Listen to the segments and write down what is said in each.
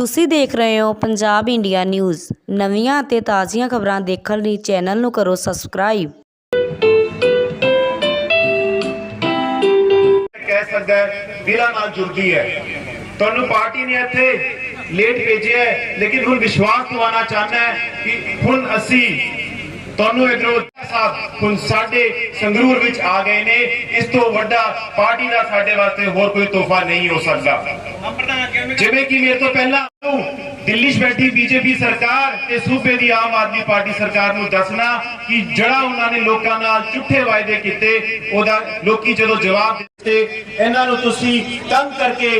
ਤੁਸੀਂ ਦੇਖ ਰਹੇ ਹੋ ਪੰਜਾਬ ਇੰਡੀਆ ਨਿਊਜ਼। ਨਵੀਆਂ ਅਤੇ ਤਾਜ਼ੀਆਂ ਖਬਰਾਂ ਦੇਖਣ ਲਈ ਚੈਨਲ ਨੂੰ ਕਰੋ ਸਬਸਕ੍ਰਾਈਬ। ਕਹਿ ਸਕਦਾ ਹੈ ਦਿਲਾਂ ਨਾਲ ਜੁੜਦੀ ਹੈ। ਤੁਹਾਨੂੰ ਪਾਰਟੀ ਨੇ ਇੱਥੇ ਲੇਟ ਭੇਜਿਆ ਹੈ, ਲੇਕਿਨ ਹੁਣ ਵਿਸ਼ਵਾਸ ਦਿਵਾਉਣਾ ਚਾਹੁੰਦਾ ਹੈ ਕਿ ਹੁਣ ਅਸੀਂ ਤੁਹਾਨੂੰ ਇਧਰੋਂ ਸਾਹਿਬ। ਹੁਣ ਸਾਡੇ ਸੰਗਰੂਰ ਵਿੱਚ ਆ ਗਏ ਨੇ। ਇਸ ਤੋਂ ਵੱਡਾ ਪਾਰਟੀ ਦਾ ਸਾਡੇ ਵਾਸਤੇ ਹੋਰ ਕੋਈ ਤੋਹਫਾ ਨਹੀਂ ਹੋ ਸਕਦਾ। ਜਿਵੇਂ ਕਿ ਮੇਰੇ ਤੋਂ ਪਹਿਲਾਂ ਦਿੱਲੀ 'ਚ ਬੈਠੀ ਬੀਜੇਪੀ ਸਰਕਾਰ ਤੇ ਸੂਬੇ ਦੀ ਆਮ ਆਦਮੀ ਪਾਰਟੀ ਸਰਕਾਰ ਨੂੰ ਦੱਸਣਾ ਕਿ ਜਿਹੜਾ ਉਹਨਾਂ ਨੇ ਲੋਕਾਂ ਨਾਲ ਝੂਠੇ ਵਾਅਦੇ ਕੀਤੇ, ਉਹਦਾ ਲੋਕੀ ਜਦੋਂ ਜਵਾਬ ਦਿੱਤੇ, ਇਹਨਾਂ ਨੂੰ ਤੁਸੀਂ ਤੰਗ ਕਰਕੇ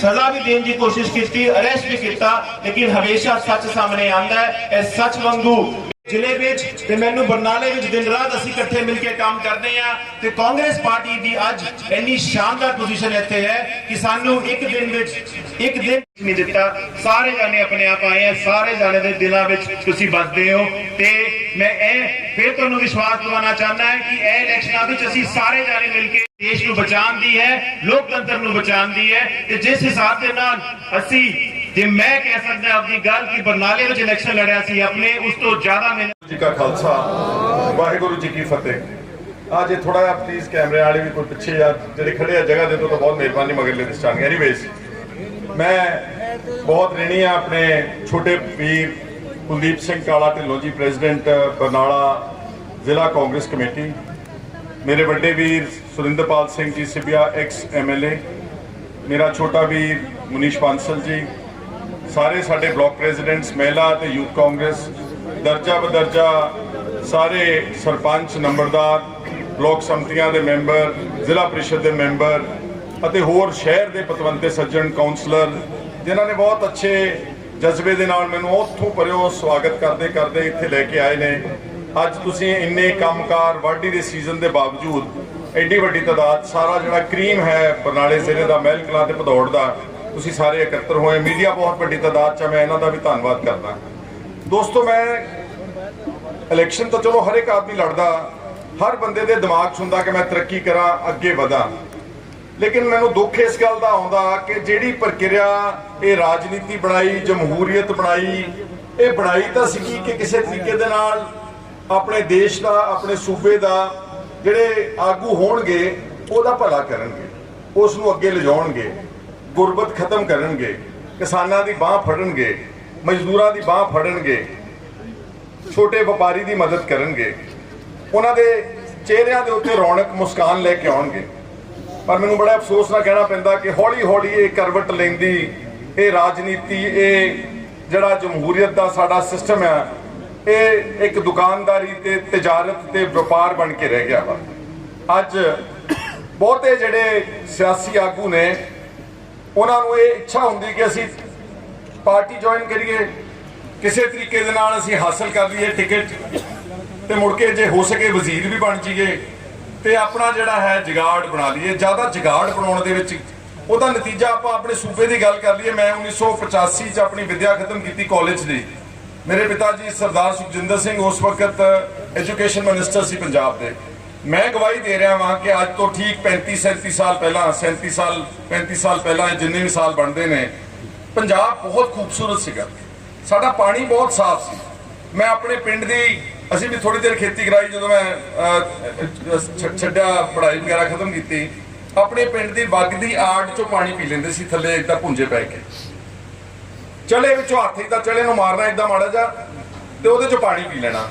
ਸਜ਼ਾ ਵੀ ਦੇਣ ਦੀ ਕੋਸ਼ਿਸ਼ ਕੀਤੀ, ਅਰੈਸਟ ਵੀ ਕੀਤਾ, ਲੇਕਿਨ ਹਮੇਸ਼ਾ ਸੱਚ ਸਾਹਮਣੇ ਆਉਂਦਾ ਹੈ। ਇਹ ਸੱਚ ਵਾਂਗੂ ਜ਼ਿਲ੍ਹੇ ਵਿੱਚ ਤੇ ਮੈਨੂੰ ਬਰਨਾਲੇ ਵਿੱਚ ਦਿਨ ਰਾਤ ਅਸੀਂ ਇਕੱਠੇ ਮਿਲ ਕੇ ਕੰਮ ਕਰਦੇ ਆ ਤੇ ਕਾਂਗਰਸ ਪਾਰਟੀ ਦੀ ਅੱਜ ਇੰਨੀ ਸ਼ਾਨਦਾਰ ਪੋਜੀਸ਼ਨ ਇੱਥੇ ਹੈ ਕਿ ਸਾਨੂੰ ਇੱਕ ਦਿਨ ਵਿੱਚ ਇੱਕ ਦਿਨ ਨਹੀਂ ਦਿੱਤਾ। ਸਾਰੇ ਜਾਣੇ ਆਪਣੇ ਆਪ ਆਏ ਆ, ਸਾਰੇ ਜਾਣੇ ਦੇ ਦਿਲਾਂ ਵਿੱਚ ਤੁਸੀਂ ਵੱਸਦੇ ਹੋ ਤੇ ਮੈਂ ਇਹ ਫਿਰ ਤੁਹਾਨੂੰ ਵਿਸ਼ਵਾਸ ਦਿਵਾਉਣਾ ਚਾਹੁੰਦਾ ਹਾਂ ਕਿ ਇਹ ਇਲੈਕਸ਼ਨਾਂ ਵਿੱਚ ਅਸੀਂ ਸਾਰੇ ਜਾਣੇ ਮਿਲ ਕੇ ਦੇਸ਼ ਨੂੰ ਬਚਾਉਣ ਦੀ ਹੈ, ਲੋਕਤੰਤਰ ਨੂੰ ਬਚਾਉਣ ਦੀ ਹੈ ਤੇ ਜਿਸ ਹਿਸਾਬ ਦੇ ਨਾਲ ਅਸੀਂ ਜੇ ਮੈਂ ਕਹਿ ਸਕਦਾ ਆਪਣੀ ਗੱਲ ਕਿ ਬਰਨਾਲੇ ਵਿੱਚ ਇਲੈਕਸ਼ਨ ਲੜਿਆ ਸੀ, ਆਪਣੇ ਉਸ ਤੋਂ ਜ਼ਿਆਦਾ ਮੈਨੂੰ ਜੀ ਕਾ ਖਾਲਸਾ, ਵਾਹਿਗੁਰੂ ਜੀ ਕੀ ਫਤਿਹ। ਆ ਜੇ ਥੋੜਾ ਜਿਹਾ ਪਲੀਜ਼ ਕੈਮਰੇ ਵਾਲੇ ਵੀ ਕੋਈ ਪਿੱਛੇ ਯਾਰ ਜਿਹੜੇ ਖੜੇ ਆ ਜਗ੍ਹਾ ਦੇ ਤੋਂ ਤਾਂ ਬਹੁਤ ਮਿਹਰਬਾਨੀ ਮਗਰਲੇ ਦਿਸ ਚਾਹਾਂਗੇ ਐਨੀਵੇਜ਼ ਮੈਂ ਬਹੁਤ ਰਹਿਣੀ ਆ ਆਪਣੇ ਛੋਟੇ ਵੀਰ ਕੁਲਦੀਪ ਸਿੰਘ ਕਾਲਾ ਢਿੱਲੋਂ ਜੀ ਪ੍ਰੈਜ਼ੀਡੈਂਟ ਬਰਨਾਲਾ ਜ਼ਿਲ੍ਹਾ ਕਾਂਗਰਸ ਕਮੇਟੀ। ਮੇਰੇ ਵੱਡੇ ਵੀਰ ਸੁਰਿੰਦਰਪਾਲ ਸਿੰਘ ਜੀ, ਸਿਬਿਆ ਐਕਸ ਐਮਐਲਏ ਮੇਰਾ ਛੋਟਾ ਵੀਰ ਮੁਨੀਸ਼ ਬਾਂਸਲ ਜੀ। ਸਾਰੇ ਸਾਡੇ ਬਲਾਕ ਪ੍ਰੈਜ਼ੀਡੈਂਟਸ, ਮਹਿਲਾ ਤੇ ਯੂਥ ਕਾਂਗਰਸ, ਦਰਜਾ ਬਦਰਜਾ ਸਾਰੇ ਸਰਪੰਚ, ਨੰਬਰਦਾਰ, ਬਲਾਕ ਸੰਮਤੀਆਂ ਦੇ ਮੈਂਬਰ, ਜ਼ਿਲ੍ਹਾ ਪ੍ਰੀਸ਼ਦ ਦੇ ਮੈਂਬਰ ਅਤੇ ਹੋਰ ਸ਼ਹਿਰ ਦੇ ਪਤਵੰਤੇ, ਸੱਜਣ ਕਾਉਂਸਲਰ ਜਿਨ੍ਹਾਂ ਨੇ ਬਹੁਤ ਅੱਛੇ ਜਜ਼ਬੇ ਦੇ ਨਾਲ ਮੈਨੂੰ ਉੱਥੋਂ ਪਰਿਓ ਸਵਾਗਤ ਕਰਦੇ ਕਰਦੇ ਇੱਥੇ ਲੈ ਕੇ ਆਏ ਨੇ। ਅੱਜ ਤੁਸੀਂ ਇੰਨੇ ਕੰਮਕਾਰ ਵਾਢੀ ਦੇ ਸੀਜ਼ਨ ਦੇ ਬਾਵਜੂਦ ਐਡੀ ਵੱਡੀ ਤਾਦਾਦ, ਸਾਰਾ ਜਿਹੜਾ ਕਰੀਮ ਹੈ ਬਰਨਾਲੇ ਜ਼ਿਲ੍ਹੇ ਦਾ, ਮਹਿਲ ਕਲਾਂ ਤੇ ਭਦੌੜ ਦਾ ਤੁਸੀਂ ਸਾਰੇ ਇਕੱਤਰ ਹੋਏ ਮੀਡੀਆ ਬਹੁਤ ਵੱਡੀ ਤਾਦਾਦ ਚ ਹੈ, ਮੈਂ ਇਹਨਾਂ ਦਾ ਵੀ ਧੰਨਵਾਦ ਕਰਦਾ। ਦੋਸਤੋ ਮੈਂ ਇਲੈਕਸ਼ਨ ਤਾਂ ਚਲੋ ਹਰ ਇੱਕ ਆਦਮੀ ਲੜਦਾ ਹਰ ਬੰਦੇ ਦੇ ਦਿਮਾਗ 'ਚ ਹੁੰਦਾ ਕਿ ਮੈਂ ਤਰੱਕੀ ਕਰਾਂ ਅੱਗੇ ਵਧਾਂ। ਲੇਕਿਨ ਮੈਨੂੰ ਦੁੱਖ ਇਸ ਗੱਲ ਦਾ ਆਉਂਦਾ ਕਿ ਜਿਹੜੀ ਪ੍ਰਕਿਰਿਆ ਇਹ ਰਾਜਨੀਤੀ ਬਣਾਈ ਜਮਹੂਰੀਅਤ ਬਣਾਈ ਇਹ ਬਣਾਈ ਤਾਂ ਸੀਗੀ ਕਿ ਕਿਸੇ ਤਰੀਕੇ ਦੇ ਨਾਲ ਆਪਣੇ ਦੇਸ਼ ਦਾ ਆਪਣੇ ਸੂਬੇ ਦਾ ਜਿਹੜੇ ਆਗੂ ਹੋਣਗੇ ਉਹਦਾ ਭਲਾ ਕਰਨਗੇ ਉਸ ਨੂੰ ਅੱਗੇ ਲਿਜਾਉਣਗੇ। ਗੁਰਬਤ ਖਤਮ ਕਰਨਗੇ, ਕਿਸਾਨਾਂ ਦੀ ਬਾਹ ਫੜਨਗੇ, ਮਜ਼ਦੂਰਾਂ ਦੀ ਬਾਹ ਫੜਨਗੇ, ਛੋਟੇ ਵਪਾਰੀ ਦੀ ਮਦਦ ਕਰਨਗੇ। ਉਹਨਾਂ ਦੇ ਚਿਹਰਿਆਂ ਦੇ ਉੱਤੇ ਰੌਣਕ ਮੁਸਕਾਨ ਲੈ ਕੇ ਆਉਣਗੇ। ਪਰ ਮੈਨੂੰ ਬੜਾ ਅਫਸੋਸ ਨਾਲ ਕਹਿਣਾ ਪੈਂਦਾ ਕਿ ਹੌਲੀ ਹੌਲੀ ਇਹ ਕਰਵਟ ਲੈਂਦੀ, ਇਹ ਰਾਜਨੀਤੀ, ਇਹ ਜਿਹੜਾ ਜਮਹੂਰੀਅਤ ਦਾ ਸਾਡਾ ਸਿਸਟਮ ਹੈ ਇਹ ਇੱਕ ਦੁਕਾਨਦਾਰੀ ਤੇ ਤਜਾਰਤ ਤੇ ਵਪਾਰ ਬਣ ਕੇ ਰਹਿ ਗਿਆ ਵਾ। ਅੱਜ ਬਹੁਤੇ ਜਿਹੜੇ ਸਿਆਸੀ ਆਗੂ ਨੇ ਉਹਨਾਂ ਨੂੰ ਇਹ ਇੱਛਾ ਹੁੰਦੀ ਕਿ ਅਸੀਂ ਪਾਰਟੀ ਜੁਆਇਨ ਕਰੀਏ। ਕਿਸੇ ਤਰੀਕੇ ਦੇ ਨਾਲ ਅਸੀਂ ਹਾਸਲ ਕਰ ਲਈਏ ਟਿਕਟ ਤੇ ਮੁੜ ਕੇ ਜੇ ਹੋ ਸਕੇ ਵਜ਼ੀਰ ਵੀ ਬਣ ਜਾਈਏ। ਤੇ ਆਪਣਾ ਜਿਹੜਾ ਹੈ ਜਗਾੜ ਬਣਾ ਲਈਏ। ਜ਼ਿਆਦਾ ਜਗਾੜ ਬਣਾਉਣ ਦੇ ਵਿੱਚ ਉਹਦਾ ਨਤੀਜਾ ਆਪਾਂ ਆਪਣੇ ਸੂਬੇ ਦੀ ਗੱਲ ਕਰ ਲਈਏ। ਮੈਂ 1985 ਚ ਆਪਣੀ ਵਿੱਦਿਆ ਖਤਮ ਕੀਤੀ ਕਾਲਜ ਦੀ ਮੇਰੇ ਪਿਤਾ ਜੀ ਸਰਦਾਰ ਸੁਖਜਿੰਦਰ ਸਿੰਘ ਉਸ ਵਕਤ ਐਜੂਕੇਸ਼ਨ ਮਿਨਿਸਟਰ ਸੀ ਪੰਜਾਬ ਦੇ। ਮੈਂ ਗਵਾਹੀ ਦੇ ਰਿਹਾ ਹਾਂ ਕਿ ਅੱਜ ਤੋਂ ਠੀਕ 35 37 ਸਾਲ ਪਹਿਲਾਂ 37 ਸਾਲ 35 ਸਾਲ ਪਹਿਲਾਂ ਜਿੰਨੇ ਵੀ ਸਾਲ ਬਣਦੇ ਨੇ, ਪੰਜਾਬ ਬਹੁਤ ਖੂਬਸੂਰਤ ਸੀਗਾ। ਸਾਡਾ ਪਾਣੀ ਬਹੁਤ ਸਾਫ਼ ਸੀ। ਮੈਂ ਆਪਣੇ ਪਿੰਡ ਦੀ, ਅਸੀਂ ਵੀ ਥੋੜੀ ਦੇਰ ਖੇਤੀ ਕਰਾਈ ਜਦੋਂ ਮੈਂ ਛੱਡਿਆ, ਪੜ੍ਹਾਈ ਵਗੈਰਾ ਖਤਮ ਕੀਤੀ। ਆਪਣੇ ਪਿੰਡ ਦੀ ਵੱਗ ਦੀ ਆੜ ਚੋਂ ਪਾਣੀ ਪੀ ਲੈਂਦੇ ਸੀ, ਥੱਲੇ ਇਦਾਂ ਪੁੰਜੇ ਪੈ ਕੇ। ਚਲੇ ਵਿੱਚੋਂ ਹੱਥ ਇਦਾਂ ਚਲੇ ਨੂੰ ਮਾਰਨਾ ਇਦਾਂ ਮਾੜਾ ਜਾ ਤੇ ਉਹਦੇ ਚੋਂ ਪਾਣੀ ਪੀ ਲੈਣਾ।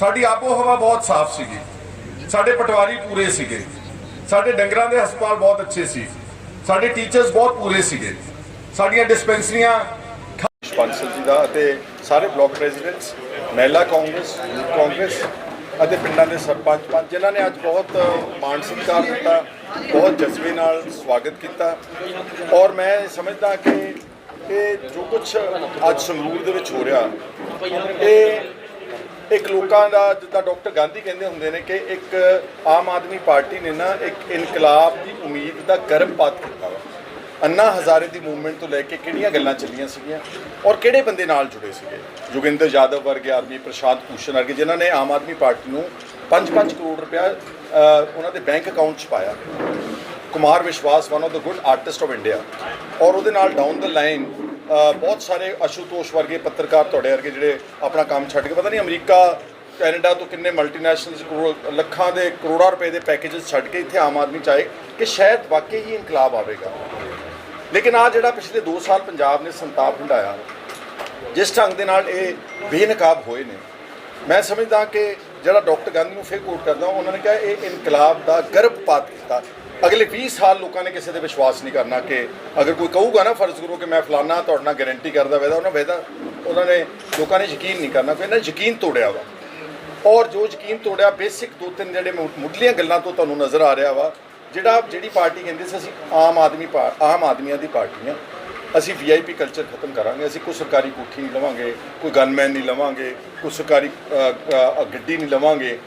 ਸਾਡੀ ਆਬੋ ਹਵਾ ਬਹੁਤ ਸਾਫ਼ ਸੀਗੀ। ਸਾਡੇ ਪਟਵਾਰੀ ਪੂਰੇ ਸੀਗੇ। ਸਾਡੇ ਡੰਗਰਾਂ ਦੇ ਹਸਪਤਾਲ ਬਹੁਤ ਅੱਛੇ ਸੀ। ਸਾਡੇ ਟੀਚਰਸ ਬਹੁਤ ਪੂਰੇ ਸੀਗੇ। ਸਾਡੀਆਂ ਡਿਸਪੈਂਸਰੀਆਂ ਪੰਸਲ ਜੀ ਦਾ ਅਤੇ ਸਾਰੇ ਬਲਾਕ ਪ੍ਰੈਜ਼ੀਡੈਂਟਸ, ਮਹਿਲਾ ਕਾਂਗਰਸ, ਯੂਥ ਕਾਂਗਰਸ ਅਤੇ ਪਿੰਡਾਂ ਦੇ ਸਰਪੰਚ ਪੰਚ ਜਿਨ੍ਹਾਂ ਨੇ ਅੱਜ ਬਹੁਤ ਮਾਣ ਸਤਿਕਾਰ ਦਿੱਤਾ, ਬਹੁਤ ਜਜ਼ਬੇ ਨਾਲ ਸਵਾਗਤ ਕੀਤਾ। ਔਰ ਮੈਂ ਸਮਝਦਾ ਕਿ ਇਹ ਜੋ ਕੁਝ ਅੱਜ ਸੰਗਰੂਰ ਦੇ ਵਿੱਚ ਹੋ ਰਿਹਾ, ਇਹ ਇੱਕ ਲੋਕਾਂ ਦਾ, ਜਿੱਦਾਂ ਡਾਕਟਰ ਗਾਂਧੀ ਕਹਿੰਦੇ ਹੁੰਦੇ ਨੇ ਕਿ ਇੱਕ ਆਮ ਆਦਮੀ ਪਾਰਟੀ ਨੇ ਨਾ ਇੱਕ ਇਨਕਲਾਬ ਦੀ ਉਮੀਦ ਦਾ ਗਰਭਪਾਤ ਕੀਤਾ ਵਾ। ਅੰਨਾ ਹਜ਼ਾਰੇ ਦੀ ਮੂਵਮੈਂਟ ਤੋਂ ਲੈ ਕੇ ਕਿਹੜੀਆਂ ਗੱਲਾਂ ਚੱਲੀਆਂ ਸੀਗੀਆਂ ਔਰ ਕਿਹੜੇ ਬੰਦੇ ਨਾਲ ਜੁੜੇ ਸੀਗੇ? ਜੋਗਿੰਦਰ ਯਾਦਵ ਵਰਗੇ ਆਦਮੀ, ਪ੍ਰਸ਼ਾਂਤ ਭੂਸ਼ਣ ਵਰਗੇ, ਜਿਨ੍ਹਾਂ ਨੇ ਆਮ ਆਦਮੀ ਪਾਰਟੀ ਨੂੰ 5-5 ਕਰੋੜ ਰੁਪਇਆ ਉਹਨਾਂ ਦੇ ਬੈਂਕ ਅਕਾਊਂਟ 'ਚ ਪਾਇਆ। Kumar Vishwas one of the good artist of India ਔਰ ਉਹਦੇ ਨਾਲ ਡਾਊਨ ਦ ਲਾਈਨ ਬਹੁਤ ਸਾਰੇ ਅਸ਼ੂਤੋਸ਼ ਵਰਗੇ ਪੱਤਰਕਾਰ ਤੁਹਾਡੇ ਵਰਗੇ ਜਿਹੜੇ ਆਪਣਾ ਕੰਮ ਛੱਡ ਕੇ, ਪਤਾ ਨਹੀਂ ਅਮਰੀਕਾ, ਕੈਨੇਡਾ ਤੋਂ ਕਿੰਨੇ ਮਲਟੀਨੈਸ਼ਨਲਸ ਕਰੋੜ ਲੱਖਾਂ ਦੇ ਕਰੋੜਾਂ ਰੁਪਏ ਦੇ ਪੈਕੇजेस ਛੱਡ ਕੇ ਇੱਥੇ ਆਮ ਆਦਮੀ ਚਾਹੇ ਕਿ ਸ਼ਾਇਦ ਵਾਕਈ ਹੀ ਇਨਕਲਾਬ ਆਵੇਗਾ। ਲੇਕਿਨ ਆ ਜਿਹੜਾ ਪਿਛਲੇ 2 ਸਾਲ ਪੰਜਾਬ ਨੇ ਸੰਤਾਪ ਹੰਡਾਇਆ ਜਿਸ ਢੰਗ ਦੇ ਨਾਲ ਇਹ ਬੇਨਕਾਬ ਹੋਏ ਨੇ, ਮੈਂ ਸਮਝਦਾ ਕਿ ਜਿਹੜਾ ਡਾਕਟਰ ਗਾਂਧੀ ਨੂੰ ਫੇਰ ਕੋਟ ਕਰਦਾ, ਉਹਨਾਂ ਨੇ ਕਿਹਾ ਇਹ ਇਨਕਲਾਬ ਦਾ ਗਰਭਪਾਤ ਕੀਤਾ। ਅਗਲੇ 20 ਸਾਲ ਲੋਕਾਂ ਨੇ ਕਿਸੇ ਤੇ ਵਿਸ਼ਵਾਸ ਨਹੀਂ ਕਰਨਾ ਕਿ ਅਗਰ ਕੋਈ ਕਹੂਗਾ ਨਾ ਫਰਜ਼ ਕਰੋ ਕਿ ਮੈਂ ਫਲਾਨਾ ਤੁਹਾਡੇ ਨਾਲ ਗਾਰੰਟੀ ਕਰਦਾ ਵੈਦਾ ਉਹਨਾਂ ਵੈਦਾ ਉਹਨਾਂ ਨੇ ਲੋਕਾਂ ਨੇ ਯਕੀਨ ਨਹੀਂ ਕਰਨਾ ਕਿ ਇਹਨਾਂ ਨੇ ਯਕੀਨ ਤੋੜਿਆ ਵਾ। ਔਰ ਜੋ ਯਕੀਨ ਤੋੜਿਆ, ਬੇਸਿਕ ਦੋ ਤਿੰਨ ਜਿਹੜੇ ਮੁ- ਮੁੱਢਲੀਆਂ ਗੱਲਾਂ ਤੋਂ ਤੁਹਾਨੂੰ ਨਜ਼ਰ ਆ ਰਿਹਾ ਵਾ, ਜਿਹੜਾ ਜਿਹੜੀ ਪਾਰਟੀ ਕਹਿੰਦੇ ਸੀ, ਅਸੀਂ ਆਮ ਆਦਮੀ ਪਾ- ਆਮ ਆਦਮੀਆਂ ਦੀ ਪਾਰਟੀ ਆ। ਅਸੀਂ ਵੀਆਈਪੀ ਕਲਚਰ ਖਤਮ ਕਰਾਂਗੇ, ਅਸੀਂ ਕੋਈ ਸਰਕਾਰੀ ਕੋਠੀ ਨਹੀਂ ਲਵਾਂਗੇ, ਕੋਈ ਗਨਮੈਨ ਨਹੀਂ ਲਵਾਂਗੇ, ਕੋਈ ਸਰਕਾਰੀ ਗੱਡੀ ਨਹੀਂ ਲਵਾਂਗੇ।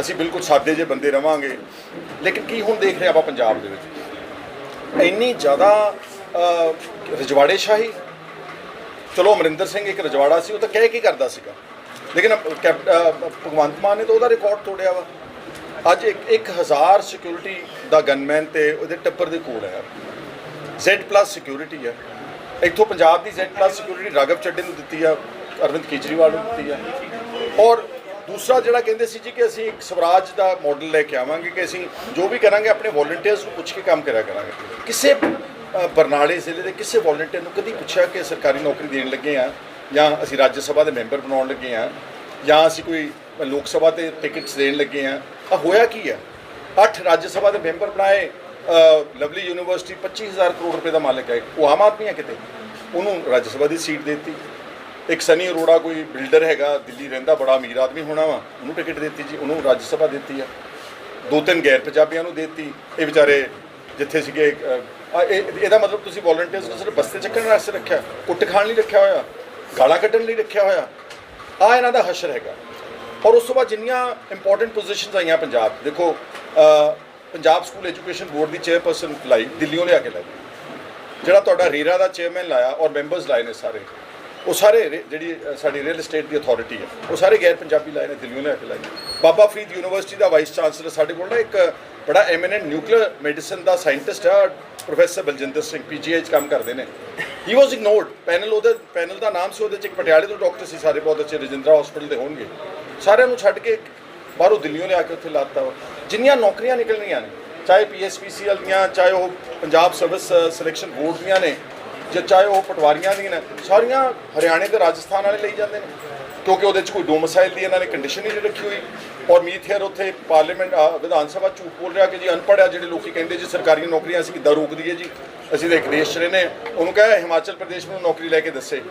ਅਸੀਂ ਬਿਲਕੁਲ ਸਾਦੇ ਜਿਹੇ ਬੰਦੇ ਰਵਾਂਗੇ। ਲੇਕਿਨ ਕੀ ਹੁਣ ਦੇਖ ਰਹੇ ਆਪਾਂ ਪੰਜਾਬ ਦੇ ਵਿੱਚ? ਇੰਨੀ ਜ਼ਿਆਦਾ ਰਜਵਾੜੇ ਸ਼ਾਹੀ। ਚਲੋ ਅਮਰਿੰਦਰ ਸਿੰਘ ਇੱਕ ਰਜਵਾੜਾ ਸੀ ਉਹ ਤਾਂ ਕਹਿ ਕੀ ਕਰਦਾ ਸੀਗਾ। ਲੇਕਿਨ ਅ, ਭਗਵੰਤ ਮਾਨ ਨੇ ਤਾਂ ਉਹਦਾ ਰਿਕਾਰਡ ਤੋੜਿਆ ਵਾ। ਅੱਜ ਇੱਕ 1000 ਸਿਕਿਉਰਿਟੀ ਦਾ ਗਨਮੈਨ ਤੇ ਉਹਦੇ ਟੱਪਰ ਦੇ ਕੋਲ ਹੈ। Z+ ਸਿਕਿਉਰਿਟੀ ਹੈ। ਇੱਥੋਂ ਪੰਜਾਬ ਦੀ Z+ ਸਿਕਿਉਰਿਟੀ ਰਾਘਵ ਚੱਡੇ ਨੂੰ ਦਿੱਤੀ ਆ ਅਰਵਿੰਦ ਕੇਜਰੀਵਾਲ ਨੂੰ ਦਿੱਤੀ ਆ। ਔਰ ਦੂਸਰਾ ਜਿਹੜਾ ਕਹਿੰਦੇ ਸੀ ਜੀ ਕਿ ਅਸੀਂ ਇੱਕ ਸਵਰਾਜ ਦਾ ਮਾਡਲ ਲੈ ਕੇ ਆਵਾਂਗੇ ਕਿ ਅਸੀਂ ਜੋ ਵੀ ਕਰਾਂਗੇ ਆਪਣੇ ਵੋਲੰਟੀਅਰਸ ਨੂੰ ਪੁੱਛ ਕੇ ਕੰਮ ਕਰਿਆ ਕਰਾਂਗੇ। ਕਿਸੇ ਬਰਨਾਲੇ ਜ਼ਿਲ੍ਹੇ ਦੇ ਕਿਸੇ ਵੋਲੰਟੀਅਰ ਨੂੰ ਕਦੀ ਪੁੱਛਿਆ ਕਿ ਸਰਕਾਰੀ ਨੌਕਰੀ ਦੇਣ ਲੱਗੇ ਆ ਜਾਂ ਅਸੀਂ ਰਾਜ ਸਭਾ ਦੇ ਮੈਂਬਰ ਬਣਾਉਣ ਲੱਗੇ ਆ ਜਾਂ ਅਸੀਂ ਕੋਈ ਲੋਕ ਸਭਾ ਤੇ ਟਿਕਟਸ ਦੇਣ ਲੱਗੇ ਆ। ਆ ਹੋਇਆ ਕੀ ਆ? ਅੱਠ ਰਾਜ ਸਭਾ ਦੇ ਮੈਂਬਰ ਬਣਾਏ ਲਵਲੀ ਯੂਨੀਵਰਸਿਟੀ 25000 ਕਰੋੜ ਰੁਪਏ ਦਾ ਮਾਲਕ ਹੈ। ਉਹ ਆਮ ਆਦਮੀ ਹੈ ਕਿਤੇ? ਉਹਨੂੰ ਰਾਜ ਸਭਾ ਦੀ ਸੀਟ ਦੇ ਦਿੱਤੀ। ਇੱਕ ਸਨੀ ਅਰੋੜਾ ਕੋਈ ਬਿਲਡਰ ਹੈਗਾ ਦਿੱਲੀ ਰਹਿੰਦਾ ਬੜਾ ਅਮੀਰ ਆਦਮੀ ਹੋਣਾ ਵਾ। ਉਹਨੂੰ ਟਿਕਟ ਦਿੱਤੀ ਜੀ ਉਹਨੂੰ ਰਾਜ ਸਭਾ ਦਿੱਤੀ ਆ। ਦੋ ਤਿੰਨ ਗੈਰ ਪੰਜਾਬੀਆਂ ਨੂੰ ਦਿੱਤੀ। ਇਹ ਵਿਚਾਰੇ ਜਿੱਥੇ ਸੀਗੇ ਅ, ਇਹ- ਇਹਦਾ ਮਤਲਬ ਤੁਸੀਂ ਵੋਲੰਟੀਅਰਸ ਨੂੰ ਸਿਰਫ ਬਸਤੇ ਚੱਕਣ ਵਾਸਤੇ ਰੱਖਿਆ। ਕੁੱਟ ਖਾਣ ਲਈ ਰੱਖਿਆ ਹੋਇਆ ਗਾਲਾਂ ਕੱਢਣ ਲਈ ਰੱਖਿਆ ਹੋਇਆ। ਆ ਇਹਨਾਂ ਦਾ ਹਸ਼ਰ ਹੈਗਾ। ਔਰ ਉਸ ਤੋਂ ਬਾਅਦ ਜਿੰਨੀਆਂ ਇੰਪੋਰਟੈਂਟ ਪੋਜੀਸ਼ਨਸ ਆਈਆਂ ਪੰਜਾਬ ਦੇਖੋ ਪੰਜਾਬ ਸਕੂਲ ਐਜੂਕੇਸ਼ਨ ਬੋਰਡ ਦੀ ਚੇਅਰਪਰਸਨ ਲਾਈ ਦਿੱਲੀੋਂ ਲਿਆ ਕੇ ਲਾਈ। ਜਿਹੜਾ ਤੁਹਾਡਾ ਰੀਰਾ ਦਾ ਚੇਅਰਮੈਨ ਲਾਇਆ ਔਰ ਮੈਂਬਰਸ ਲਾਏ ਨੇ ਸਾਰੇ। ਉਹ ਸਾਰੇ ਰੇ- ਜਿਹੜੀ ਅ, ਸਾਡੀ ਰੀਅਲ ਏਸਟੇਟ ਦੀ ਅਥਾਰਟੀ ਹੈ ਉਹ ਸਾਰੇ ਗੈਰ ਪੰਜਾਬੀ ਲਾਏ ਨੇ ਦਿੱਲੀੋਂ ਲਿਆ ਕੇ ਲਾਏ ਬਾਬਾ ਫਰੀਦ ਯੂਨੀਵਰਸਿਟੀ ਦਾ ਵਾਈਸ ਚਾਂਸਲਰ ਸਾਡੇ ਕੋਲ ਨਾ ਇੱਕ ਬੜਾ ਐਮੀਨੈਂਟ ਨਿਊਕਲੀਅਰ ਮੈਡੀਸਨ ਦਾ ਸਾਇੰਟਿਸਟ ਹੈ ਪ੍ਰੋਫੈਸਰ ਬਲਜਿੰਦਰ ਸਿੰਘ ਪੀਜੀਆਈ 'ਚ ਕੰਮ ਕਰਦੇ ਨੇ। ਹੀ ਵਾਸ ਇਗਨੋਰਡ ਪੈਨਲ ਉਹਦੇ ਪੈਨਲ ਦਾ ਨਾਮ ਸੀ ਉਹਦੇ 'ਚ ਇੱਕ ਪਟਿਆਲੇ ਤੋਂ ਡਾਕਟਰ ਸੀ ਸਾਰੇ ਬਹੁਤ ਅੱਛੇ ਰਜਿੰਦਰਾ ਹਸਪੀਟਲ ਦੇ ਹੋਣਗੇ। ਸਾਰਿਆਂ ਨੂੰ ਛੱਡ ਕੇ ਬਾਹਰੋਂ ਦਿੱਲੀੋਂ ਲਿਆ ਕੇ ਉੱਥੇ ਲਾਤਾ ਵਾ। ਜਿੰਨੀਆਂ ਨੌਕਰੀਆਂ ਨਿਕਲਣੀਆਂ ਨੇ ਚਾਹੇ ਪੀਐਸਪੀਸੀਐਲ ਦੀਆਂ ਚਾਹੇ ਉਹ ਪੰਜਾਬ ਸਰਵਿਸ ਸਿਲੈਕਸ਼ਨ ਬੋਰਡ ਦੀਆਂ ਨੇ ਜਾਂ ਚਾਹੇ ਉਹ ਪਟਵਾਰੀਆਂ ਦੀਆਂ ਨੇ ਸਾਰੀਆਂ ਹਰਿਆਣੇ ਤੇ ਰਾਜਸਥਾਨ ਵਾਲੇ ਲਈ ਜਾਂਦੇ ਨੇ ਕਿਉਂਕਿ ਉਹਦੇ 'ਚ ਕੋਈ ਡੋਮਸਾਈਲ ਦੀ ਇਹਨਾਂ ਨੇ ਕੰਡੀਸ਼ਨ ਹੀ ਨਹੀਂ ਰੱਖੀ ਹੋਈ ਔਰ ਮੀਤ ਹੇਅਰ ਉੱਥੇ ਪਾਰਲੀਮੈਂਟ ਅ, ਵਿਧਾਨ ਸਭਾ ਝੂਠ ਬੋਲ ਰਿਹਾ ਕਿ ਜੀ ਅਨਪੜ੍ਹ ਆ ਜਿਹੜੇ ਲੋਕੀ ਕਹਿੰਦੇ ਜੀ ਸਰਕਾਰੀ ਨੌਕਰੀਆਂ ਅਸੀਂ ਕਿੱਦਾਂ ਰੋਕ ਦਈਏ ਜੀ ਅਸੀਂ ਤਾਂ ਇੱਕ ਦੇਸ਼ 'ਚ ਰਹਿੰਦੇ ਹਾਂ। ਉਹਨੂੰ ਕਹੇ ਹਿਮਾਚਲ ਪ੍ਰਦੇਸ਼ ਨੂੰ ਨੌਕਰੀ ਲੈ ਕੇ ਦੱਸੇ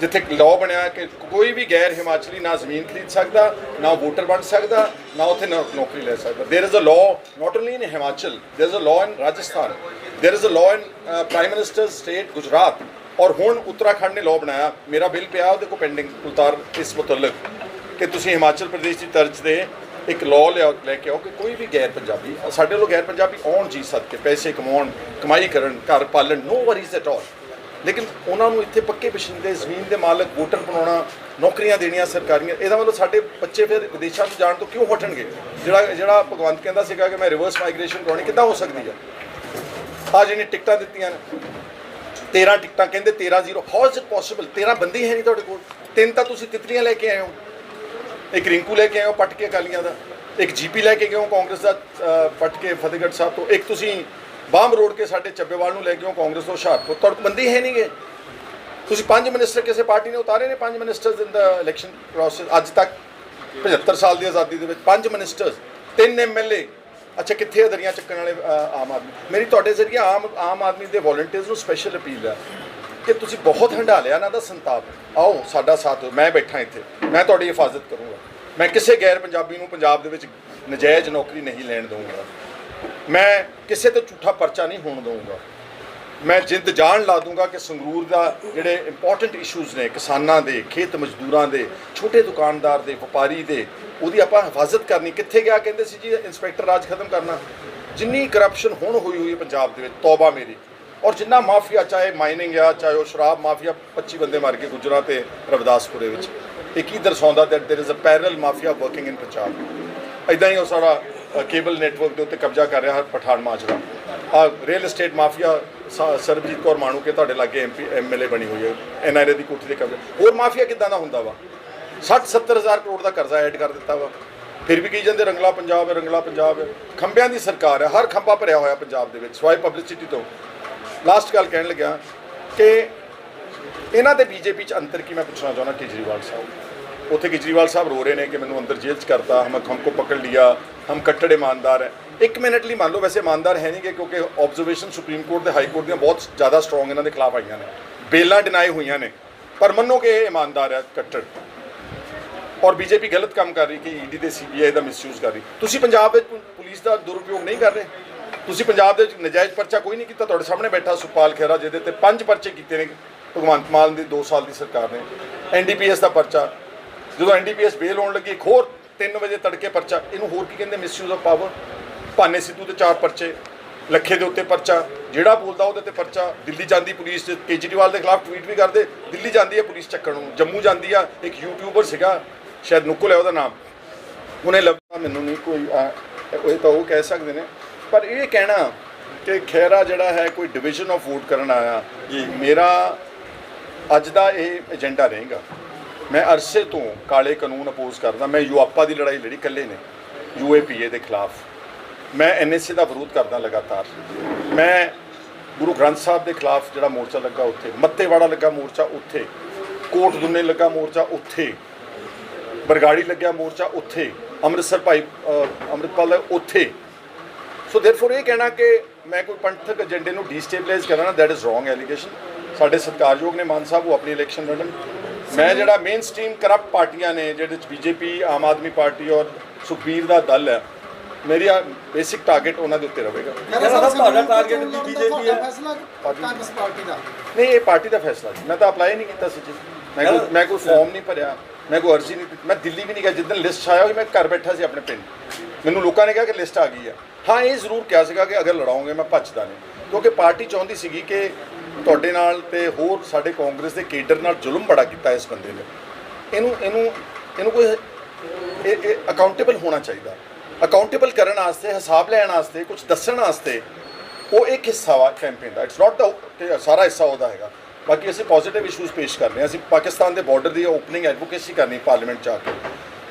ਜਿੱਥੇ ਲਾਅ ਬਣਿਆ ਕਿ ਕੋਈ ਵੀ ਗੈਰ ਹਿਮਾਚਲੀ ਨਾ ਜ਼ਮੀਨ ਖਰੀਦ ਸਕਦਾ ਨਾ ਵੋਟਰ ਬਣ ਸਕਦਾ ਨਾ ਉੱਥੇ ਨੌ- ਨੌਕਰੀ ਲੈ ਸਕਦਾ there is a law not only in Himachal there is a law in Rajasthan there is a law in prime minister state Gujarat ਔਰ ਹੁਣ ਉੱਤਰਾਖੰਡ ਨੇ ਲਾਅ ਬਣਾਇਆ ਮੇਰਾ ਬਿੱਲ ਪਿਆ ਉਹਦੇ ਕੋ ਪੈਂਡਿੰਗ ਉਤਾਰ ਇਸ ਮੁਤਲਕ ਕਿ ਤੁਸੀਂ ਹਿਮਾਚਲ ਪ੍ਰਦੇਸ਼ ਦੀ ਤਰਜ਼ ਤੇ ਇੱਕ ਲਾਅ ਲਿਆ ਲੈ ਕੇ ਆਓ ਕਿ ਕੋਈ ਵੀ ਗੈਰ ਪੰਜਾਬੀ ਸਾਡੇ ਲੋਕ ਗੈਰ ਪੰਜਾਬੀ ਆਉਣ ਜੀ ਸਦਕੇ ਪੈਸੇ ਕਮਾਉਣ ਕਮਾਈ ਕਰਨ ਘਰ ਪਾਲਣ ਨੋ ਵਰੀਜ਼ ਐਟ ਆਲ ਲੇਕਿਨ ਉਹਨਾਂ ਨੂੰ ਇੱਥੇ ਪੱਕੇ ਬਸ਼ਿੰਦੇ ਜ਼ਮੀਨ ਦੇ ਮਾਲਕ ਵੋਟਰ ਬਣਾਉਣਾ ਨੌਕਰੀਆਂ ਦੇਣੀਆਂ ਸਰਕਾਰੀਆਂ ਇਹਦਾ ਮਤਲਬ ਸਾਡੇ ਬੱਚੇ ਫਿਰ ਵਿਦੇਸ਼ਾਂ ਨੂੰ ਜਾਣ ਤੋਂ ਕਿਉਂ ਹਟਣਗੇ ਜਿਹੜਾ ਜਿਹੜਾ ਭਗਵੰਤ ਕਹਿੰਦਾ ਸੀਗਾ ਕਿ ਮੈਂ ਰਿਵਰਸ ਮਾਈਗ੍ਰੇਸ਼ਨ ਕਰਾਉਣੀ ਕਿੱਦਾਂ ਹੋ ਸਕਦੀ ਹੈ ਆ ਨੇ ਟਿਕਟਾਂ ਦਿੱਤੀਆਂ ਨੇ 13 ਟਿਕਟਾਂ ਕਹਿੰਦੇ 13 zero how is it possible 13 ਬੰਦੇ ਹੀ ਹੈ ਨਹੀਂ ਤੁਹਾਡੇ ਕੋਲ। ਤਿੰਨ ਤਾਂ ਤੁਸੀਂ ਤਿਤਲੀਆਂ ਲੈ ਕੇ ਆਏ ਹੋ। ਇੱਕ ਰਿੰਕੂ ਲੈ ਕੇ ਆਏ ਹੋ ਪੱਟ ਕੇ ਅਕਾਲੀਆਂ ਦਾ ਇੱਕ ਜੀਪੀ ਲੈ ਕੇ ਗਏ ਹੋ ਕਾਂਗਰਸ ਦਾ ਅ, ਪੱਟ ਕੇ ਫਤਿਹਗੜ੍ਹ ਸਾਹਿਬ ਤੋਂ। ਇੱਕ ਤੁਸੀਂ ਬਾਮ ਰੋਡ ਕੇ ਸਾਡੇ ਚੱਬੇਵਾਲ ਨੂੰ ਲੈ ਕੇ ਹੋ ਕਾਂਗਰਸ ਤੋਂ ਹੁਸ਼ਿਆਰਪੁਰ। ਤੁਹਾਡੇ ਬੰਦੇ ਹੈ ਨਹੀਂਗੇ ਤੁਸੀਂ ਪੰਜ ਮਿਨਿਸਟਰ ਕਿਸੇ ਪਾਰਟੀ ਨੇ ਉਤਾਰੇ ਨੇ ਪੰਜ ministers in the election process ਅੱਜ ਤੱਕ 75 ਸਾਲ ਦੀ ਆਜ਼ਾਦੀ ਦੇ ਵਿੱਚ ਪੰਜ ਮਿਨਿਸਟਰਸ ਤਿੰਨ ਐਮਐਲਏ ਅੱਛਾ ਕਿੱਥੇ ਆ ਦਰੀਆਂ ਚੱਕਣ ਵਾਲੇ ਅ, ਆਮ ਆਦਮੀ? ਮੇਰੀ ਤੁਹਾਡੇ ਜ਼ਰੀਏ ਆਮ ਆਮ ਆਦਮੀ ਦੇ ਵੋਲੰਟੀਅਰਸ ਨੂੰ ਸਪੈਸ਼ਲ ਅਪੀਲ ਹੈ ਕਿ ਤੁਸੀਂ ਬਹੁਤ ਹੰਡਾ ਲਿਆ ਇਹਨਾਂ ਦਾ ਸੰਤਾਪ। ਆਓ ਸਾਡਾ ਸਾਥ ਦਿਓ ਮੈਂ ਬੈਠਾ ਇੱਥੇ। ਮੈਂ ਤੁਹਾਡੀ ਹਿਫਾਜ਼ਤ ਕਰੂੰਗਾ। ਮੈਂ ਕਿਸੇ ਗੈਰ ਪੰਜਾਬੀ ਨੂੰ ਪੰਜਾਬ ਦੇ ਵਿੱਚ ਨਜਾਇਜ਼ ਨੌਕਰੀ ਨਹੀਂ ਲੈਣ ਦਊਂਗਾ। ਮੈਂ ਕਿਸੇ ਤੇ ਝੂਠਾ ਪਰਚਾ ਨਹੀਂ ਹੋਣ ਦਊਂਗਾ। ਮੈਂ ਜਿੰਦ ਜਾਨ ਲਾ ਦੂੰਗਾ ਕਿ ਸੰਗਰੂਰ ਦਾ ਜਿਹੜੇ ਇੰਪੋਰਟੈਂਟ ਇਸ਼ੂਜ਼ ਨੇ ਕਿਸਾਨਾਂ ਦੇ ਖੇਤ ਮਜ਼ਦੂਰਾਂ ਦੇ ਛੋਟੇ ਦੁਕਾਨਦਾਰ ਦੇ ਵਪਾਰੀ ਦੇ ਉਹਦੀ ਆਪਾਂ ਹਿਫਾਜ਼ਤ ਕਰਨੀ ਕਿੱਥੇ ਗਿਆ ਕਹਿੰਦੇ ਸੀ ਜੀ ਇੰਸਪੈਕਟਰ ਰਾਜ ਖਤਮ ਕਰਨਾ ਜਿੰਨੀ ਕਰਪਸ਼ਨ ਹੁਣ ਹੋਈ ਹੋਈ ਹੈ ਪੰਜਾਬ ਦੇ ਵਿੱਚ ਤੌਬਾ ਮੇਰੀ ਔਰ ਜਿੰਨਾ ਮਾਫੀਆ ਚਾਹੇ ਮਾਈਨਿੰਗ ਆ ਚਾਹੇ ਉਹ ਸ਼ਰਾਬ ਮਾਫੀਆ 25 ਬੰਦੇ ਮਾਰ ਕੇ ਗੁਜਰਾ ਤੇ ਰਵਿਦਾਸਪੁਰੇ ਵਿੱਚ ਇਹ ਕੀ ਦਰਸਾਉਂਦਾ that there is a parallel mafia working in Punjab ਇਦਾਂ ਹੀ ਉਹ ਸਾਰਾ ਕੇਬਲ ਨੈਟਵਰਕ ਦੇ ਉੱਤੇ ਕਬਜ਼ਾ ਕਰ ਰਿਹਾ ਹੈ ਪਠਾਨ ਮਾਜਰਾ ਆ ਰੀਅਲ ਏਸਟੇਟ ਮਾਫੀਆ ਸ- ਸਰਬਜੀਤ ਕੌਰ ਮਾਣੂ ਕੇ ਤੁਹਾਡੇ ਲਾਗੇ ਐਮਪੀ ਐਮਐਲਏ ਬਣੀ ਹੋਈ ਹੈ ਐਨਆਰਏ ਦੀ ਕੋਠੀ ਦੇ ਕਬਜ਼ੇ। ਹੋਰ ਮਾਫੀਆ ਕਿੱਦਾਂ ਦਾ ਹੁੰਦਾ ਵਾ? 60 70 ਹਜ਼ਾਰ ਕਰੋੜ ਦਾ ਕਰਜ਼ਾ ਐਡ ਕਰ ਦਿੱਤਾ ਵਾ। ਫਿਰ ਵੀ ਕਹੀ ਜਾਂਦੇ ਰੰਗਲਾ ਪੰਜਾਬ ਹੈ, ਰੰਗਲਾ ਪੰਜਾਬ ਹੈ। ਖੰਬਿਆਂ ਦੀ ਸਰਕਾਰ ਹੈ, ਹਰ ਖੰਭਾ ਭਰਿਆ ਹੋਇਆ ਪੰਜਾਬ ਦੇ ਵਿੱਚ, ਸਵਾਈ ਪਬਲਿਸਿਟੀ ਤੋਂ। ਲਾਸਟ ਗੱਲ ਕਹਿਣ ਲੱਗਿਆ ਕਿ ਇਹਨਾਂ ਦੇ ਬੀਜੇਪੀ ਚ ਅੰਤਰ ਕੀ ਮੈਂ ਪੁੱਛਣਾ ਚਾਹੁੰਦਾ, ਕੇਜਰੀਵਾਲ ਸਾਹਿਬ? ਉੱਥੇ ਕੇਜਰੀਵਾਲ ਸਾਹਿਬ ਰੋ ਰਹੇ ਨੇ ਕਿ ਮੈਨੂੰ ਅੰਦਰ ਜੇਲ੍ਹ ਚ ਕਰਤਾ, ਹਮ ਹਮਕੋ ਪਕੜ ਲਿਆ, ਹਮ ਕੱਟੜ ਇਮਾਨਦਾਰ ਹੈ। ਇੱਕ ਮਿੰਟ ਲਈ ਮੰਨ ਲਓ, ਵੈਸੇ ਇਮਾਨਦਾਰ ਹੈ ਨਹੀਂ ਕਿਉਂਕਿ ਆਬਜ਼ਰਵੇਸ਼ਨ ਸੁਪਰੀਮ ਕੋਰਟ ਤੇ ਹਾਈ ਕੋਰਟ ਦੀਆਂ ਬਹੁਤ ਜ਼ਿਆਦਾ ਸਟਰੋਂਗ ਇਹਨਾਂ ਦੇ ਖਿਲਾਫ ਆਈਆਂ ਨੇ। ਬੇਲਾਂ ਡਿਨਾਈ ਹੋਈਆਂ ਨੇ। ਪਰ ਮੰਨੋ ਕਿ ਇਹ ਇਮਾਨਦਾਰ ਹੈ, ਕੱਟੜ। ਔਰ ਬੀਜੇਪੀ ਗਲਤ ਕੰਮ ਕਰ ਰਹੀ ਕਿ ਈਡੀ ਤੇ ਸੀਬੀਆਈ ਦਾ ਮਿਸਯੂਜ਼ ਕਰ ਰਹੀ। ਤੁਸੀਂ ਪੰਜਾਬ ਵਿੱਚ ਪੁਲਿਸ ਦਾ ਦੁਰਉਪਯੋਗ ਨਹੀਂ ਕਰ ਰਹੇ। ਤੁਸੀਂ ਪੰਜਾਬ ਦੇ ਵਿੱਚ ਨਜਾਇਜ਼ ਪਰਚਾ ਕੋਈ ਨਹੀਂ ਕੀਤਾ। ਤੁਹਾਡੇ ਸਾਹਮਣੇ ਬੈਠਾ ਸੁਪਾਲ ਖੇਰਾ ਜਿਹਦੇ ਤੇ ਪੰਜ ਪਰਚੇ ਕੀਤੇ ਨੇ ਭਗਵੰਤ ਮਾਨ ਦੀ 2 ਸਾਲ ਦੀ ਸਰਕਾਰ ਨੇ। ਐਨਡੀਪੀਐਸ ਦਾ ਪਰਚਾ। ਜਦੋਂ ਐਨਡੀਪੀਐਸ ਬੇਲ ਹੋਣ ਲੱਗੀ ਇੱਕ ਹੋਰ 3 ਵਜੇ ਤੜਕੇ ਪਰਚਾ ਇਹਨੂੰ ਹੋਰ ਕੀ ਕਹਿੰਦੇ misuse of power Bhane Sidhu ਤੇ ਚਾਰ ਪਰਚੇ ਲੱਖੇ ਦੇ ਉੱਤੇ ਪਰਚਾ ਜਿਹੜਾ ਬੋਲਦਾ ਉਹਦੇ ਤੇ ਪਰਚਾ ਦਿੱਲੀ ਜਾਂਦੀ ਪੁਲਿਸ ਤੇ ਕੇਜਰੀਵਾਲ ਦੇ ਖਿਲਾਫ ਟਵੀਟ ਵੀ ਕਰਦੇ ਦਿੱਲੀ ਜਾਂਦੀ ਹੈ ਪੁਲਿਸ ਚੱਕਣ ਨੂੰ ਜੰਮੂ ਜਾਂਦੀ ਆ ਇੱਕ ਯੂਟਿਊਬਰ ਸੀਗਾ ਸ਼ਾਇਦ ਨੁਕਲ ਹੈ ਉਹਦਾ ਨਾਮ। ਉਹਨੇ ਲੱਭਾ ਮੈਨੂੰ ਨਹੀਂ ਕੋਈ ਆ, ਇਹ ਤਾਂ ਉਹ ਕਹਿ ਸਕਦੇ ਨੇ। ਪਰ ਇਹ ਕਹਿਣਾ ਕਿ ਖੈਰਾ ਜਿਹੜਾ ਹੈ ਕੋਈ ਡਿਵੀਜ਼ਨ ਆਫ ਵੋਟ ਕਰਨ ਆਇਆ ਜੀ ਮੇਰਾ ਅੱਜ ਦਾ ਇਹ ਏਜੰਡਾ ਰਹੇਗਾ। ਮੈਂ ਅਰਸੇ ਤੋਂ ਕਾਲੇ ਕਾਨੂੰਨ ਅਪੋਜ਼ ਕਰਦਾ, ਮੈਂ ਯੂਆਪਾ ਦੀ ਲੜਾਈ ਲੜੀ, ਇਕੱਲੇ ਨੇ, ਯੂਏਪੀਏ ਦੇ ਖਿਲਾਫ। ਮੈਂ ਐਨਐਸਏ ਦਾ ਵਿਰੋਧ ਕਰਦਾ ਲਗਾਤਾਰ। ਮੈਂ ਗੁਰੂ ਗ੍ਰੰਥ ਸਾਹਿਬ ਦੇ ਖਿਲਾਫ ਜਿਹੜਾ ਮੋਰਚਾ ਲੱਗਾ ਉੱਥੇ, ਮੱਤੇਵਾੜਾ ਲੱਗਾ ਮੋਰਚਾ ਉੱਥੇ, ਕੋਟ ਦੁੰਨੇ ਲੱਗਾ ਮੋਰਚਾ ਉੱਥੇ, ਬਰਗਾੜੀ ਲੱਗਿਆ ਮੋਰਚਾ ਉੱਥੇ, ਅੰਮ੍ਰਿਤਸਰ ਭਾਈ ਅੰਮ੍ਰਿਤਪਾਲ ਦਾ ਉੱਥੇ। ਸੋ ਦੇਰਫੋਰ ਇਹ ਕਹਿਣਾ ਕਿ ਮੈਂ ਕੋਈ ਪੰਥਕ ਏਜੰਡੇ ਨੂੰ ਡੀਸਟੇਬਲਾਈਜ਼ ਕਰਨਾ ਦੈਟ ਇਜ਼ ਰੋਂਗ ਐਲੀਗੇਸ਼ਨ ਸਾਡੇ ਸਤਿਕਾਰਯੋਗ ਨੇ ਮਾਨ ਸਾਹਿਬ, ਉਹ ਆਪਣੀ ਇਲੈਕਸ਼ਨ ਲੜਨ। ਮੈਂ ਜਿਹੜਾ ਮੇਨ ਸਟ੍ਰੀਮ ਕਰਪਟ ਪਾਰਟੀਆਂ ਨੇ ਜਿਹਦੇ ਵਿੱਚ ਬੀਜੇਪੀ ਆਮ ਆਦਮੀ ਪਾਰਟੀ ਔਰ ਸੁਖਬੀਰ ਦਾ ਦਲ ਹੈ ਮੇਰੀ ਬੇਸਿਕ ਟਾਰਗੇਟ ਉਹਨਾਂ ਦੇ ਉੱਤੇ ਰਹੇਗਾ। ਕਹਿੰਦਾ ਸਾਹਿਬ ਤੁਹਾਡਾ ਟਾਰਗੇਟ ਵੀ ਬੀਜੇਪੀ ਹੈ। ਫੈਸਲਾ ਕਾਂਗਰਸ ਪਾਰਟੀ ਦਾ। ਨਹੀਂ ਇਹ ਪਾਰਟੀ ਦਾ ਫੈਸਲਾ ਸੀ ਮੈਂ ਤਾਂ ਅਪਲਾਈ ਨਹੀਂ ਕੀਤਾ ਸੀ ਜੀ। ਮੈਂ ਕੋਈ ਮੈਂ ਕੋਈ ਫਾਰਮ ਨਹੀਂ ਭਰਿਆ ਮੈਂ ਕੋਈ ਅਰਜ਼ੀ ਨਹੀਂ ਦਿੱਤੀ। ਮੈਂ ਦਿੱਲੀ ਵੀ ਨਹੀਂ ਗਿਆ। ਜਿੱਦਣ ਲਿਸਟ ਆਇਆ ਹੋਈ ਮੈਂ ਘਰ ਬੈਠਾ ਸੀ ਆਪਣੇ ਪਿੰਡ। ਮੈਨੂੰ ਲੋਕਾਂ ਨੇ ਕਿਹਾ ਕਿ ਲਿਸਟ ਆ ਗਈ ਆ ਹਾਂ ਇਹ ਜ਼ਰੂਰ ਕਿਹਾ ਸੀਗਾ ਕਿ ਅਗਰ ਲੜਾਉਂਗੇ ਮੈਂ ਭੱਜਦਾ ਨਹੀਂ। ਕਿਉਂਕਿ ਪਾਰਟੀ ਚਾਹੁੰਦੀ ਸੀਗੀ ਕਿ ਤੁਹਾਡੇ ਨਾਲ ਤੇ ਹੋਰ ਸਾਡੇ ਕਾਂਗਰਸ ਦੇ ਕੇਡਰ ਨਾਲ ਜ਼ੁਲਮ ਬੜਾ ਕੀਤਾ ਇਸ ਬੰਦੇ ਨੇ। ਇਹਨੂੰ ਇਹਨੂੰ ਇਹਨੂੰ ਕੋਈ ਇਹ ਅਕਾਊਂਟੇਬਲ ਹੋਣਾ ਚਾਹੀਦਾ। ਅਕਾਊਂਟੇਬਲ ਕਰਨ ਵਾਸਤੇ, ਹਿਸਾਬ ਲੈਣ ਵਾਸਤੇ ਕੁਝ ਦੱਸਣ ਵਾਸਤੇ ਉਹ ਇੱਕ ਹਿੱਸਾ ਵਾ ਕੈਂਪੇਨ ਦਾ। ਇਟਸ ਨਾਟ ਦਾ ਸਾਰਾ ਹਿੱਸਾ ਉਹਦਾ ਹੈਗਾ। ਬਾਕੀ ਅਸੀਂ ਪੋਜ਼ਿਟਿਵ ਇਸ਼ੂਜ਼ ਪੇਸ਼ ਕਰਨੇ ਆ ਅਸੀਂ ਪਾਕਿਸਤਾਨ ਦੇ ਬਾਰਡਰ ਦੀ ਓਪਨਿੰਗ ਐਡਵੋਕੇਸੀ ਕਰਨੀ ਪਾਰਲੀਮੈਂਟ ਚ ਆ ਕੇ।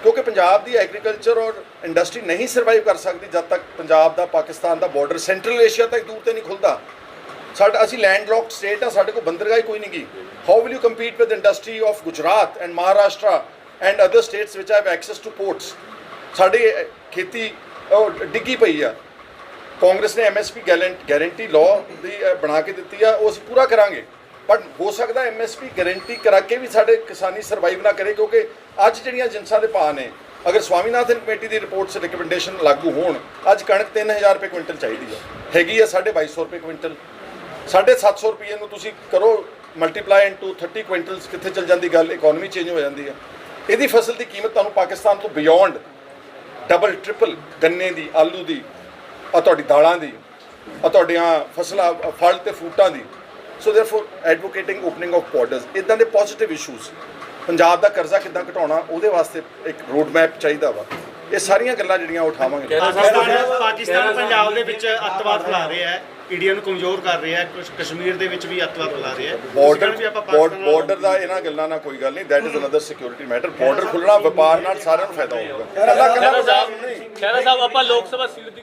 ਕਿਉਂਕਿ ਪੰਜਾਬ ਦੀ ਐਗਰੀਕਲਚਰ ਔਰ ਇੰਡਸਟਰੀ ਨਹੀਂ ਸਰਵਾਈਵ ਕਰ ਸਕਦੀ ਜਦ ਤੱਕ ਪੰਜਾਬ ਦਾ, ਪਾਕਿਸਤਾਨ ਦਾ ਬਾਰਡਰ ਸੈਂਟਰਲ ਏਸ਼ੀਆ ਤੱਕ ਦੂਰ ਤੇ ਨਹੀਂ ਖੁੱਲਦਾ। ਸਾਡਾ, ਅਸੀਂ ਲੈਂਡ ਲੌਕਡ ਸਟੇਟ ਆ, ਸਾਡੇ ਕੋਲ ਬੰਦਰਗਾਹ ਹੀ ਕੋਈ ਨਹੀਂ ਗੀ। How will you compete with industry of Gujarat and Maharashtra and other states which have access to ports ਸਾਡੀ ਖੇਤੀ ਉਹ ਡਿੱਗੀ ਪਈ ਆ। ਕਾਂਗਰਸ ਨੇ ਐਮਐਸਪੀ ਗਾਰੰਟੀ ਲਾਅ ਦੀ ਬਣਾ ਕੇ ਦਿੱਤੀ ਆ, ਉਹ ਅਸੀਂ ਪੂਰਾ ਕਰਾਂਗੇ। ਬਟ ਹੋ ਸਕਦਾ ਐਮਐਸਪੀ ਗਾਰੰਟੀ ਕਰਾ ਕੇ ਵੀ ਸਾਡੇ ਕਿਸਾਨੀ ਸਰਵਾਈਵ ਨਾ ਕਰੇ, ਕਿਉਂਕਿ ਅੱਜ ਜਿਹੜੀਆਂ ਜਿੰਸਾਂ ਦੇ ਭਾਅ ਨੇ, ਅਗਰ ਸਵਾਮੀਨਾਥਨ ਕਮੇਟੀ ਦੀ ਰਿਪੋਰਟ ਸੇ ਰਿਕਮੈਂਡੇਸ਼ਨ ਲਾਗੂ ਹੋਣ, ਅੱਜ ਕਣਕ 3000 ਰੁਪਏ ਕੁਇੰਟਲ ਚਾਹੀਦੀ ਆ ਹੈਗੀ ਆ 2250 ਰੁਪਏ ਕੁਇੰਟਲ। 750 ਰੁਪਏ ਨੂੰ ਤੁਸੀਂ ਕਰੋ ਮਲਟੀਪਲਾਈ ਇਨਟੂ 30 ਕੁਇੰਟਲਸ ਕਿੱਥੇ ਚਲ ਜਾਂਦੀ ਗੱਲ ਇਕਨੋਮੀ ਚੇਂਜ ਹੋ ਜਾਂਦੀ ਹੈ। ਇਹਦੀ ਫਸਲ ਦੀ ਕੀਮਤ ਤੁਹਾਨੂੰ ਪਾਕਿਸਤਾਨ ਤੋਂ ਬਿਯੋਂਡ ਡਬਲ ਟ੍ਰਿਪਲ ਗੰਨੇ ਦੀ, ਆਲੂ ਦੀ ਆ ਤੁਹਾਡੀ ਦਾਲਾਂ ਦੀ ਆ ਤੁਹਾਡੀਆਂ ਫਸਲਾਂ, ਫਲ ਤੇ ਫਰੂਟਾਂ ਦੀ so therefore advocating opening of borders ਇਦਾਂ ਦੇ ਪੋਜ਼ਿਟਿਵ ਇਸ਼ੂਜ਼ ਪੰਜਾਬ ਦਾ ਕਰਜ਼ਾ ਕਿੱਦਾਂ ਘਟਾਉਣਾ ਉਹਦੇ ਵਾਸਤੇ ਇੱਕ ਰੋਡ ਮੈਪ ਚਾਹੀਦਾ ਵਾ। ਇਹ ਸਾਰੀਆਂ ਗੱਲਾਂ ਜਿਹੜੀਆਂ ਉਠਾਵਾਂਗੇ। ਪਾਕਿਸਤਾਨ ਪਾਕਿਸਤਾਨ ਪੰਜਾਬ ਦੇ ਵਿੱਚ ਅੱਤਵਾਦ ਫੈਲਾ ਰਿਹਾ ਹੈ ਇੰਡੀਆ ਨੂੰ ਕਮਜ਼ੋਰ ਕਰ ਰਿਹਾ ਹੈ ਕੁਛ ਕਸ਼ਮੀਰ ਦੇ ਵਿੱਚ ਵੀ ਅੱਤਵਾਦ ਫੈਲਾ ਰਿਹਾ ਹੈ। ਬਾਰਡਰ ਬਾਰਡਰ ਦਾ ਇਹਨਾਂ ਗੱਲਾਂ ਨਾਲ ਕੋਈ ਗੱਲ ਨਹੀਂ that is another security matter border ਖੁੱਲਣਾ ਵਪਾਰ ਨਾਲ ਸਾਰਿਆਂ ਨੂੰ ਫਾਇਦਾ ਹੋਊਗਾ। ਖਹਿਰਾ ਸਾਹਿਬ ਆਪਾਂ ਲੋਕ ਸਭਾ ਸੀਟ ਦੀ